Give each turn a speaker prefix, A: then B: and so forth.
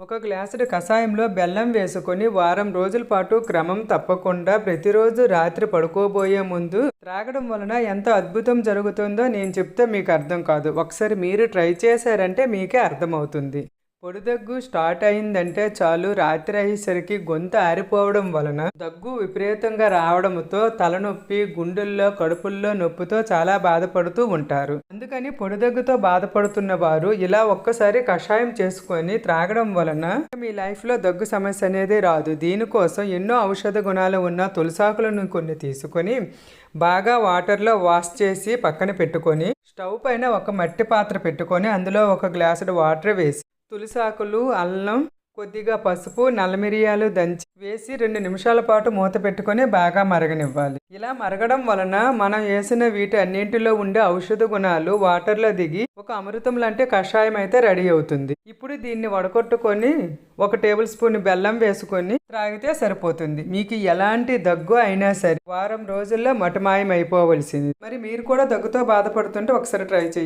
A: ఒక గ్లాసుడు కషాయంలో బెల్లం వేసుకొని వారం రోజుల పాటు క్రమం తప్పకుండా ప్రతిరోజు రాత్రి పడుకోబోయే ముందు త్రాగడం వలన ఎంత అద్భుతం జరుగుతుందో నేను చెప్తే మీకు అర్థం కాదు. ఒకసారి మీరు ట్రై చేశారంటే మీకే అర్థమవుతుంది. పొడిదగ్గు స్టార్ట్ అయిందంటే చాలు. రాత్రి అయ్యేసరికి గొంతు ఆరిపోవడం వలన దగ్గు విపరీతంగా రావడంతో తలనొప్పి గుండెల్లో కడుపుల్లో నొప్పితో చాలా బాధపడుతూ ఉంటారు. అందుకని పొడిదగ్గుతో బాధపడుతున్న వారు ఇలా ఒక్కసారి కషాయం చేసుకొని త్రాగడం వలన మీ లైఫ్లో దగ్గు సమస్య అనేది రాదు. దీనికోసం ఎన్నో ఔషధ గుణాలు ఉన్న తులసాకులను కొన్ని తీసుకొని బాగా వాటర్లో వాష్ చేసి పక్కన పెట్టుకొని స్టవ్ పైన ఒక మట్టి పాత్ర పెట్టుకొని అందులో ఒక గ్లాసుడు వాటర్ వేసి తులసాకులు అల్లం కొద్దిగా పసుపు నల్లమిరియాలు దంచి వేసి రెండు నిమిషాల పాటు మూత పెట్టుకొని బాగా మరగనివ్వాలి. ఇలా మరగడం వలన మనం వేసిన వీటి అన్నింటిలో ఉండే ఔషధ గుణాలు వాటర్లో దిగి ఒక అమృతం లాంటి కషాయం అయితే రెడీ అవుతుంది. ఇప్పుడు దీన్ని వడకొట్టుకొని ఒక టేబుల్ స్పూన్ బెల్లం వేసుకొని త్రాగితే సరిపోతుంది. మీకు ఎలాంటి దగ్గు అయినా సరే వారం రోజుల్లో మటమాయం అయిపోవలసింది మరి మీరు కూడా దగ్గుతో బాధపడుతుంటే ఒకసారి ట్రై చేయండి.